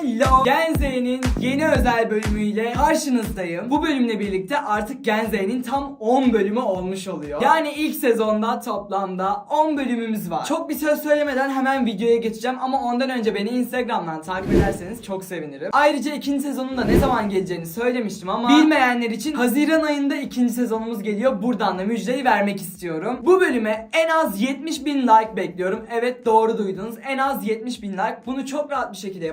Hello! Gen Z'nin yeni özel bölümüyle karşınızdayım. Bu bölümle birlikte artık Gen Z'nin tam 10 bölümü olmuş oluyor. Yani ilk sezonda toplamda 10 bölümümüz var. Çok bir söz söylemeden hemen videoya geçeceğim ama ondan önce beni Instagram'dan takip ederseniz çok sevinirim. Ayrıca ikinci sezonun da ne zaman geleceğini söylemiştim ama bilmeyenler için Haziran ayında ikinci sezonumuz geliyor. Buradan da müjdeyi vermek istiyorum. Bu bölüme en az 70 bin like bekliyorum. Evet doğru duydunuz. En az 70 bin like. Bunu çok rahat bir şekilde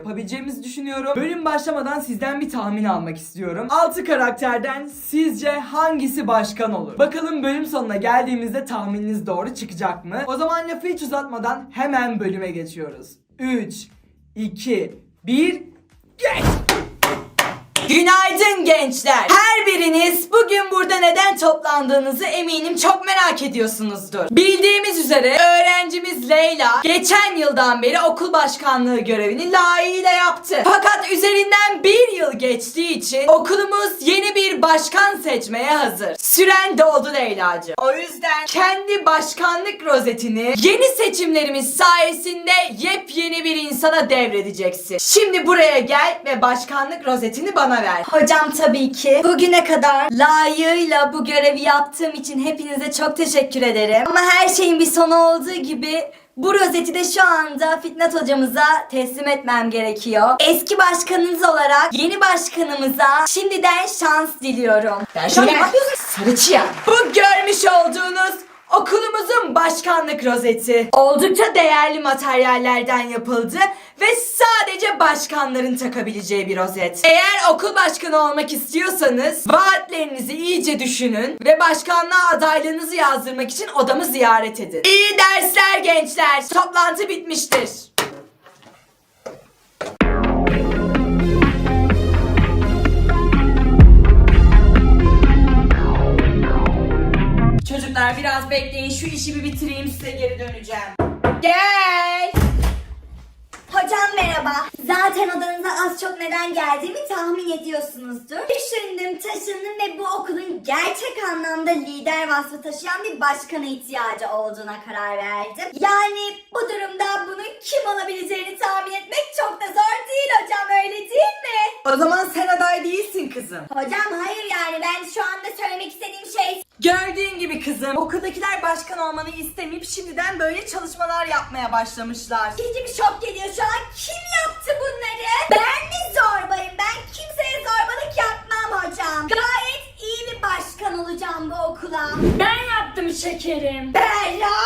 yapabileceğimizi düşünüyorum. Bölüm başlamadan sizden bir tahmin almak istiyorum. 6 karakterden sizce hangisi başkan olur? Bakalım bölüm sonuna geldiğimizde tahmininiz doğru çıkacak mı? O zaman lafı hiç uzatmadan hemen bölüme geçiyoruz. 3, 2, 1, geç! Günaydın gençler. Her biriniz bugün burada neden toplandığınızı eminim çok merak ediyorsunuzdur. Bildiğimiz üzere öğrencimiz Leyla geçen yıldan beri okul başkanlığı görevini layığıyla yaptı. Fakat üzerinden bir yıl geçtiği için okulumuz yeni bir başkan seçmeye hazır. Süren doldu Leyla'cığım. O yüzden kendi başkanlık rozetini yeni seçimlerimiz sayesinde yepyeni bir insana devredeceksin. Şimdi buraya gel ve başkanlık rozetini bana ver. Hocam tabii ki. Bugüne kadar layığıyla bu görevi yaptığım için hepinize çok teşekkür ederim. Ama her şeyin bir sonu olduğu gibi bu rozeti de şu anda Fitnat hocamıza teslim etmem gerekiyor. Eski başkanınız olarak yeni başkanımıza şimdiden şans diliyorum. Ben şöyle Sarıçıya. Bu görmüş olduğunuz okulumuzun başkanlık rozeti. Oldukça değerli materyallerden yapıldı ve sadece başkanların takabileceği bir rozet. Eğer okul başkanı olmak istiyorsanız vaatlerinizi iyice düşünün ve başkanlığa adaylığınızı yazdırmak için odamı ziyaret edin. İyi dersler gençler. Toplantı bitmiştir. Çocuklar biraz bekleyin şu işi bir bitireyim size geri döneceğim. Gel. Hocam merhaba. Zaten odanıza az çok neden geldiğimi tahmin ediyorsunuzdur. Düşündüm, taşındım ve bu okulun gerçek anlamda lider vasfı taşıyan bir başkana ihtiyacı olduğuna karar verdim. Yani bu durumda bunun kim olabileceğini tahmin etmek çok da zor değil hocam öyle değil mi? O zaman sen aday değilsin kızım. Hocam hayır yani ben şu anda söylemek istediğim şey Gördüğün gibi kızım okuldakiler başkan olmanı istemeyip şimdiden böyle çalışmalar yapmaya başlamışlar. İkinci bir şok geliyor şu an. Kim yaptı bunları? Ben mi zorbayım? Ben kimseye zorbalık yapmam hocam. Gayet iyi bir başkan olacağım bu okula. Ben yaptım şekerim. Berra!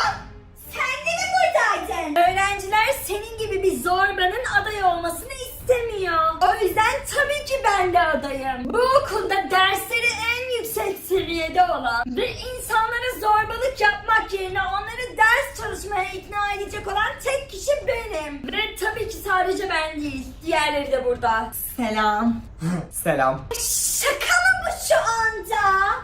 Sen de mi buradaydın? Öğrenciler senin gibi bir zorbanın aday olmasını istemiyor. O yüzden tabii ki ben de adayım. Bu okulda dersleri en seviyede olan ve insanlara zorbalık yapmak yerine onları ders çalışmaya ikna edecek olan tek kişi benim. Ve tabii ki sadece ben değil, diğerleri de burada. Selam. Selam. Şaka mı bu şu anda?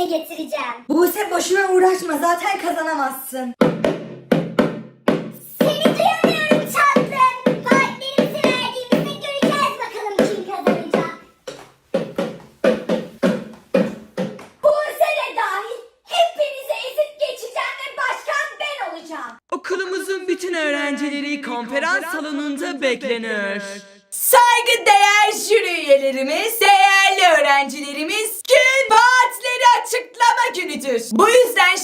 Yerine getireceğim. Buse boşuna uğraşma zaten kazanamazsın. Seni duyamıyorum tatlım. Vaatlerimizi verdiğimizde göreceğiz bakalım kim kazanacak. Buse de dahil hepinize ezip geçeceğim ve başkan ben olacağım. Okulumuzun bütün öğrencileri konferans salonunda beklenir. Saygıdeğer jüri üyelerimiz, değerli öğrencilerimiz, gün vaatleri açıklama günüdür. Bu yüzden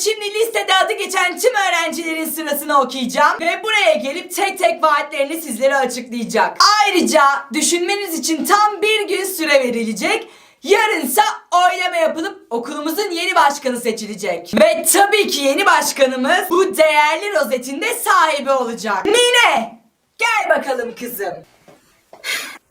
listede adı geçen tüm öğrencilerin sırasını okuyacağım ve buraya gelip tek tek vaatlerini sizlere açıklayacak. Ayrıca düşünmeniz için tam bir gün süre verilecek. Yarınsa oylama yapılıp okulumuzun yeni başkanı seçilecek. Ve tabii ki yeni başkanımız bu değerli rozetin de sahibi olacak. Mine! Gel bakalım kızım.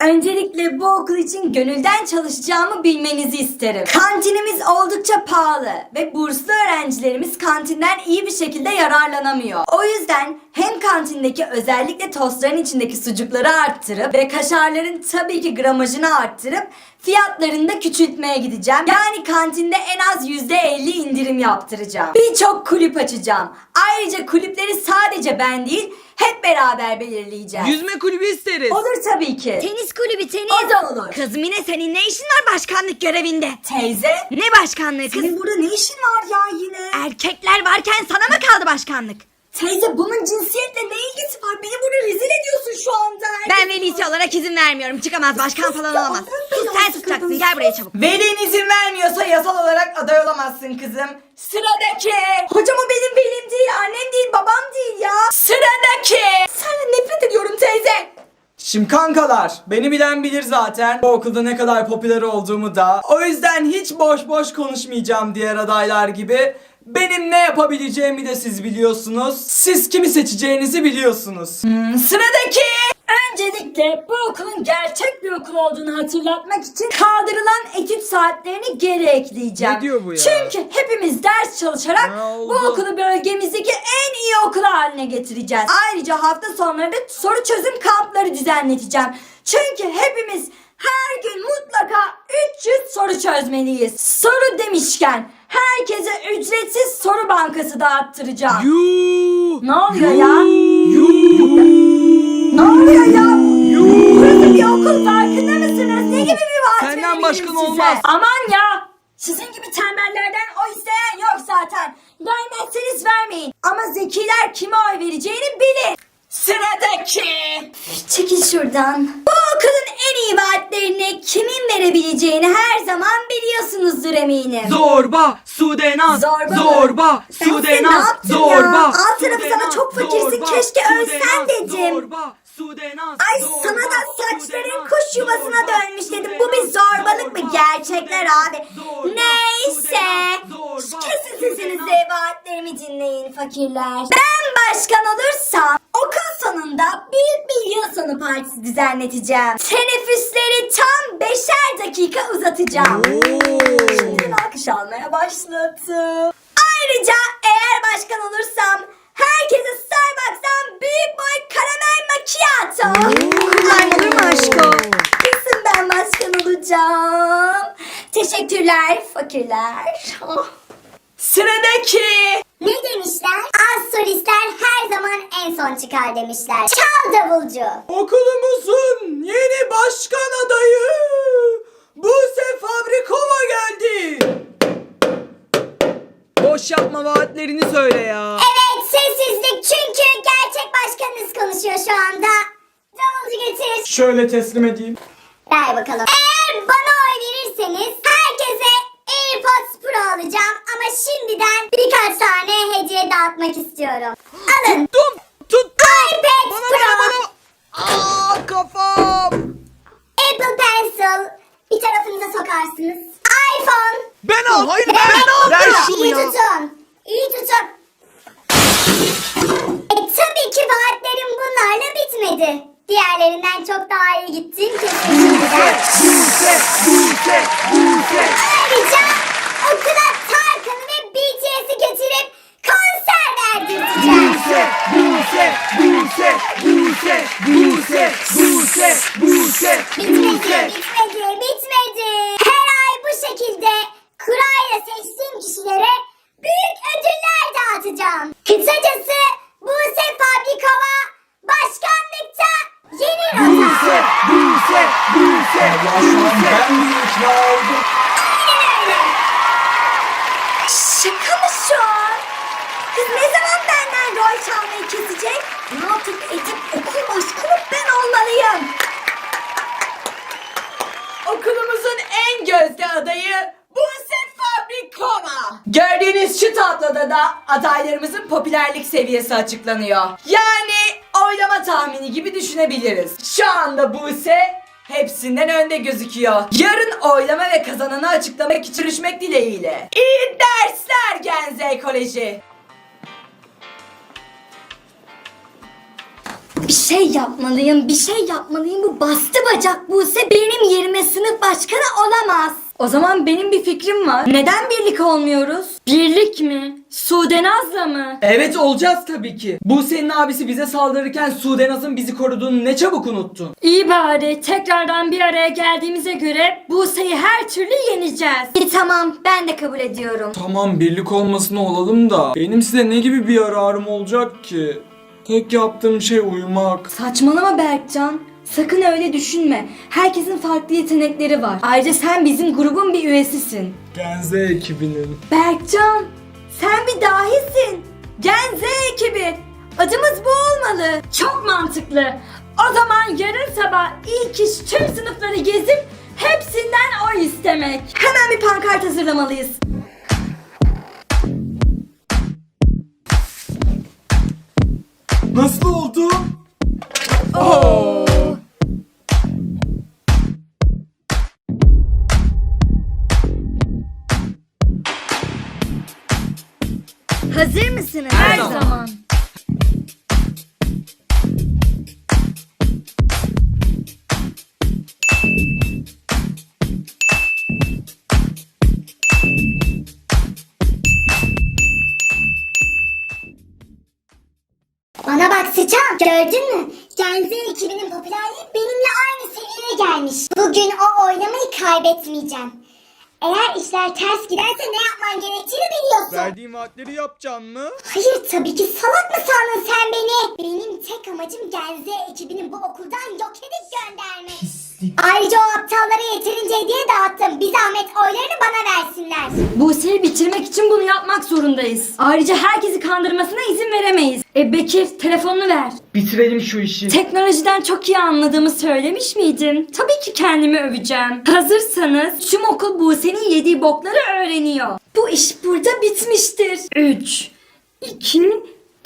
Öncelikle bu okul için gönülden çalışacağımı bilmenizi isterim. Kantinimiz oldukça pahalı ve burslu öğrencilerimiz kantinden iyi bir şekilde yararlanamıyor. O yüzden hem kantindeki özellikle tostların içindeki sucukları arttırıp ve kaşarların tabii ki gramajını arttırıp fiyatlarını da küçültmeye gideceğim. Yani kantinde en az %50 indirim yaptıracağım. Birçok kulüp açacağım. Ayrıca kulüpleri sadece ben değil hep beraber belirleyeceğim. Yüzme kulübü isteriz. Olur tabii ki. Tenis kulübü tenis. O da olur. Kızım yine senin ne işin var başkanlık görevinde? Teyze. Ne başkanlığı kız? Senin burada ne işin var ya yine? Erkekler varken sana mı kaldı başkanlık? Teyze bunun cinsiyetle ne ilgisi var? Beni burada rezil ediyorsun şu anda. Ben velisi olarak izin vermiyorum. Çıkamaz başkan falan ya, olamaz. Sus sen susacaksın kadın, gel buraya çabuk. Velin izin vermiyorsa yasal olarak aday olamazsın kızım. Sıradaki. Hocam o benim benim değil, annem değil, babam değil ya. Sıradaki. Senden nefret ediyorum teyze. Şimdi kankalar beni bilen bilir zaten bu okulda ne kadar popüler olduğumu da. O yüzden hiç boş boş konuşmayacağım diğer adaylar gibi. Benim ne yapabileceğimi de siz biliyorsunuz. Siz kimi seçeceğinizi biliyorsunuz. Hmm, sıradaki. Öncelikle bu okulun gerçek bir okul olduğunu hatırlatmak için kaldırılan etüt saatlerini geri ekleyeceğim. Ne diyor bu ya? Çünkü hepimiz ders çalışarak Ne bu okulu bölgemizdeki en iyi okul haline getireceğiz. Ayrıca hafta sonları da soru çözüm kampları düzenleteceğim. Çünkü hepimiz her gün mutlaka 300 soru çözmeliyiz. Soru demişken herkese ücretsiz soru bankası dağıttıracağım. Yuu. Ne oluyor ya? Ne oluyor ya? Burası bir okul farkında mısınız? Ne gibi bir vaat Senden başkan size? olmaz. Aman ya! Sizin gibi tembellerden o isteyen yok zaten. Vermezseniz vermeyin. Ama zekiler kime oy vereceğini bilir. Sıradaki. Çekil şuradan. Bu okulun iyi vaatlerini kimin verebileceğini her zaman biliyorsunuzdur eminim. Zorba, Sudenaz, Zorba mı? zorba, size ne Sudenaz, yaptım ya? zorba. Alt tarafı sana çok fakirsin, keşke ölsen dedim. Zorba, Sudenaz, Ay zorba, sana da saçların Sudenaz, kuş yuvasına zorba, dönmüş dedim. Bu bir zorbalık mı? Gerçekler abi. Neyse. Kesin sesinizi vaatlerimi dinleyin fakirler. Ben başkan olursam okul sonunda büyük bir yıl sonu partisi düzenleteceğim. Teneffüsleri tam beşer dakika uzatacağım. Şimdiden alkış almaya başladım. Ayrıca eğer başkan olursam herkese Starbucks'tan büyük boy karamel macchiato. Kullanılır mı aşkım? Kesin ben başkan olacağım. Teşekkürler fakirler. Oh. Sıradaki. Ne demişler? Az solistler her zaman en son çıkar demişler. Çal davulcu. Okulumuzun yeni başkan adayı Buse Fabrikova geldi. Boş yapma vaatlerini söyle ya. Evet sessizlik çünkü gerçek başkanınız konuşuyor şu anda. Davulcu getir. Şöyle teslim edeyim. Ver bakalım. Eğer bana oy verirseniz herkese AirPods Pro alacağım ama şimdiden birkaç tane hediye dağıtmak istiyorum. Alın. Tuttum. Tuttum. iPad Bana Pro. bana bana. Aa kafam. Apple Pencil. Bir sokarsınız. iPhone. Ben al. Hayır Evet, ben al. Ver şunu iyi ya. tutun. İyi tutun. E tabii ki vaatlerim bunlarla bitmedi. Diğerlerinden çok daha iyi gittim kesin şimdiden. Buse, Buse, Buse. Ayrıca okula Tarkan'ı ve BTS'i getirip konser verdirteceğim. Buse, Buse, Buse, Buse, Buse, Buse, Buse, Bitmedi, Buse. bitmedi, bitmedi. Şekilde kurayla seçtiğim kişilere büyük ödüller dağıtacağım. Kısacası Buse Fabrikova başkanlıkta yeni rota. Buse, Buse, Buse. Ya şu an ben bir ikna oldum. Şaka mı şu an? Kız ne zaman benden rol çalmayı kesecek? Ne yapıp edip okul başkanı ben olmalıyım. Okulumuzun en gözde adayı Buse Fabrikova. Gördüğünüz şu tabloda da adaylarımızın popülerlik seviyesi açıklanıyor. Yani oylama tahmini gibi düşünebiliriz. Şu anda Buse hepsinden önde gözüküyor. Yarın oylama ve kazananı açıklamak için görüşmek dileğiyle. İyi dersler Genze Ekoloji. Bir şey yapmalıyım, bir şey yapmalıyım. Bu bastı bacak Buse benim yerime sınıf başkanı olamaz. O zaman benim bir fikrim var. Neden birlik olmuyoruz? Birlik mi? Sudenaz'la mı? Evet olacağız tabii ki. Buse'nin abisi bize saldırırken Sudenaz'ın bizi koruduğunu ne çabuk unuttun. İyi bari tekrardan bir araya geldiğimize göre Buse'yi her türlü yeneceğiz. İyi tamam, ben de kabul ediyorum. Tamam birlik olmasına olalım da benim size ne gibi bir yararım olacak ki? Tek yaptığım şey uyumak. Saçmalama Berkcan. Sakın öyle düşünme. Herkesin farklı yetenekleri var. Ayrıca sen bizim grubun bir üyesisin. Genze ekibinin. Berkcan, sen bir dahisin. Gen Z ekibi. Adımız bu olmalı. Çok mantıklı. O zaman yarın sabah ilk iş tüm sınıfları gezip hepsinden oy istemek. Hemen bir pankart hazırlamalıyız. Nasıl oldu? Hazır gördün mü? Genze ekibinin popülerliği benimle aynı seviyeye gelmiş. Bugün o oylamayı kaybetmeyeceğim. Eğer işler ters giderse ne yapman gerektiğini biliyorsun. Verdiğim vaatleri yapacaksın mı? Hayır tabii ki salak mı sandın sen beni? Benim tek amacım Genze ekibinin bu okuldan yok edip göndermek. Ayrıca o aptallara yeterince hediye dağıttım. Bir zahmet oylarını bana versinler. Buse'yi bitirmek için bunu yapmak zorundayız. Ayrıca herkesi kandırmasına izin veremeyiz. E Bekir telefonunu ver. Bitirelim şu işi. Teknolojiden çok iyi anladığımı söylemiş miydim? Tabii ki kendimi öveceğim. Hazırsanız tüm okul Buse'nin yediği bokları öğreniyor. Bu iş burada bitmiştir. 3, 2,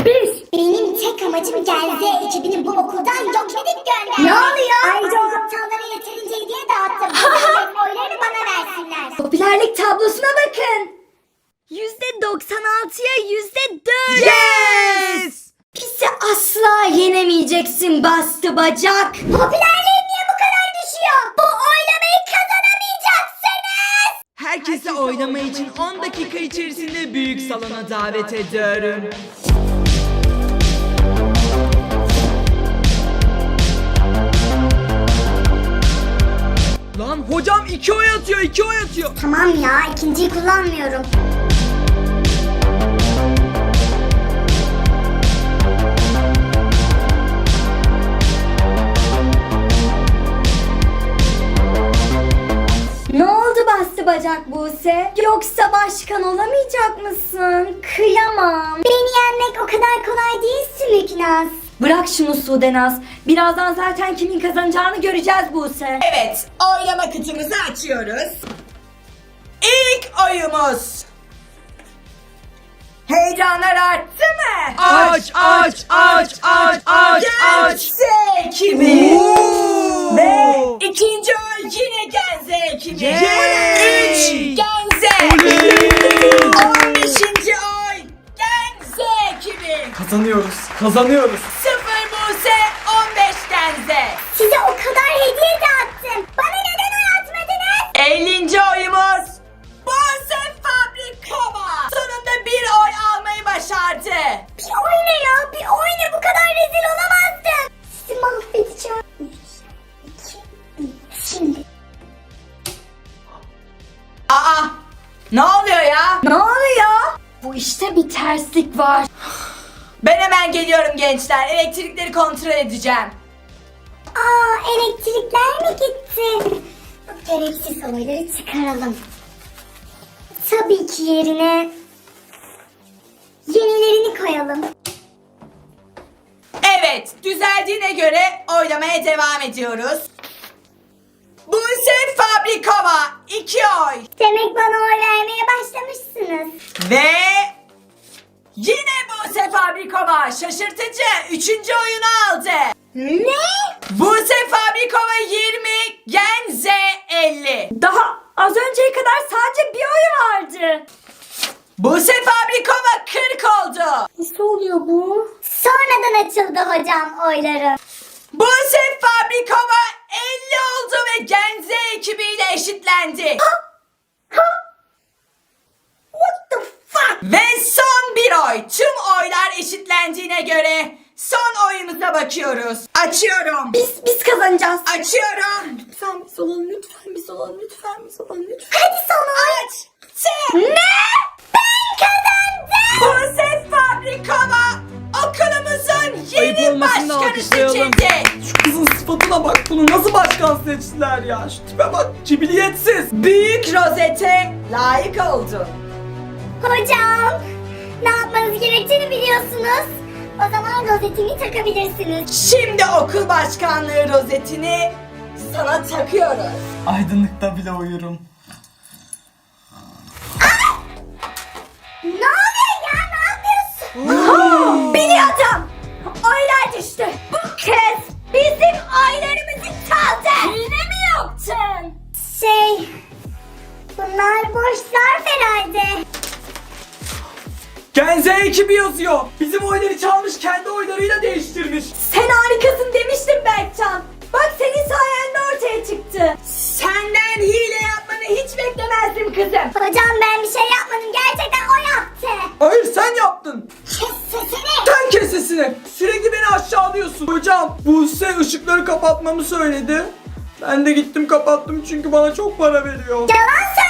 1. Benim tek amacım Genze ekibinin bu okuldan yok edip göndermek. Ne oluyor? Ayrıca o aptallara yeterince hediye dağıttım. Oylarını bana versinler. Popülerlik tablosuna bakın. %96'ya %4. Yes! Bizi asla yenemeyeceksin bastı bacak. Popülerliğim niye bu kadar düşüyor? Bu oylamayı kazanamayacaksınız. Herkesi oylama için 10 dakika içerisinde büyük salona davet ediyorum. Lan hocam iki oy atıyor, iki oy atıyor. Tamam ya ikinciyi kullanmıyorum. Ne oldu bastı bacak Buse? Yoksa başkan olamayacak mısın? Kıyamam. Beni yenmek o kadar kolay değil Sümüknaz. Bırak şunu Sudenaz. Birazdan zaten kimin kazanacağını göreceğiz Buse. Evet, oylama kutumuzu açıyoruz. İlk oyumuz. Heyecanlar arttı mı? Aç, aç, aç, aç, aç, aç. Genze ekibi. Ve ikinci oy yine Genze ekibi. Üç Genze. On beşinci oy Genze ekibi. Kazanıyoruz, kazanıyoruz. Bir terslik var. Ben hemen geliyorum gençler. Elektrikleri kontrol edeceğim. Aa elektrikler mi gitti? Bu gereksiz oyları çıkaralım. Tabii ki yerine yenilerini koyalım. Evet, düzeldiğine göre oylamaya devam ediyoruz. Buse Fabrikova 2 oy. Demek bana oy vermeye başlamışsınız. Ve yine Buse Fabrikova şaşırtıcı 3. oyunu aldı. Ne? Buse Fabrikova 20, Genze 50. Daha az önceye kadar sadece bir oy vardı. Buse Fabrikova 40 oldu. Nasıl oluyor bu? Sonradan açıldı hocam oyları. Buse Fabrikova 50 oldu ve Genze ekibiyle eşitlendi. What the fuck? Ve son bir oy. Tüm oylar eşitlendiğine göre son oyumuza bakıyoruz. Açıyorum. Biz, biz kazanacağız. Açıyorum. Lütfen biz olalım, lütfen biz olalım, lütfen biz olalım, lütfen. Hadi sonu aç. Ne? Ben kazandım. Buse Fabrikova okulumuzun Ayıp yeni başkanı seçildi. Şu kızın sıfatına bak bunu nasıl başkan seçtiler ya. Şu tipe bak cibiliyetsiz. Büyük rozete layık oldu. Hocam ne yapmanız gerektiğini biliyorsunuz. O zaman rozetini takabilirsiniz. Şimdi okul başkanlığı rozetini sana takıyoruz. Aydınlıkta bile uyurum. Ne oluyor ya ne yapıyorsun? Biliyordum. Oylar düştü. Bu kez bizim oylarımızı çaldı. Yine mi yaptın? Şey bunlar boş zarf herhalde. Genze ekibi yazıyor. Bizim oyları çalmış kendi oylarıyla değiştirmiş. Sen harikasın demiştim Berkcan. Bak senin sayende ortaya çıktı. Senden hile yapmanı hiç beklemezdim kızım. Hocam ben bir şey yapmadım gerçekten o yaptı. Hayır sen yaptın. Kes sesini. Sen kes sesini. Sürekli beni aşağılıyorsun. Hocam Buse ışıkları kapatmamı söyledi. Ben de gittim kapattım çünkü bana çok para veriyor. Yalan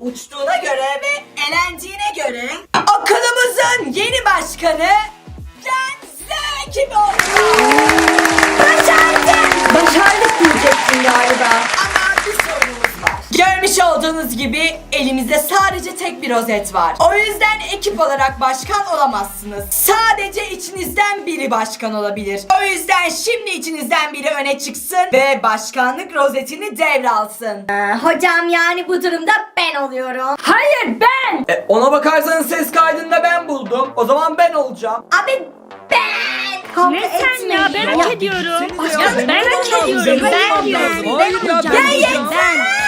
uçtuğuna göre ve elendiğine göre okulumuzun yeni başkanı Genze ekibi oldu. Başardık. Başardık diyecektin galiba. Görmüş olduğunuz gibi elimizde sadece tek bir rozet var. O yüzden ekip olarak başkan olamazsınız. Sadece içinizden biri başkan olabilir. O yüzden şimdi içinizden biri öne çıksın ve başkanlık rozetini devralsın. Ee, hocam yani bu durumda ben oluyorum. Hayır ben! E, ona bakarsanız ses kaydında ben buldum. O zaman ben olacağım. Abi ben. Kavga Ne sen ya ben etmeyin. hak ediyorum. gitsenize ya, Ya benim ben olmam hak lazım, ediyorum. benim Ben olmam diyorum. lazım. Hayır ya, Ben ben olacağım. olacağım. Ben.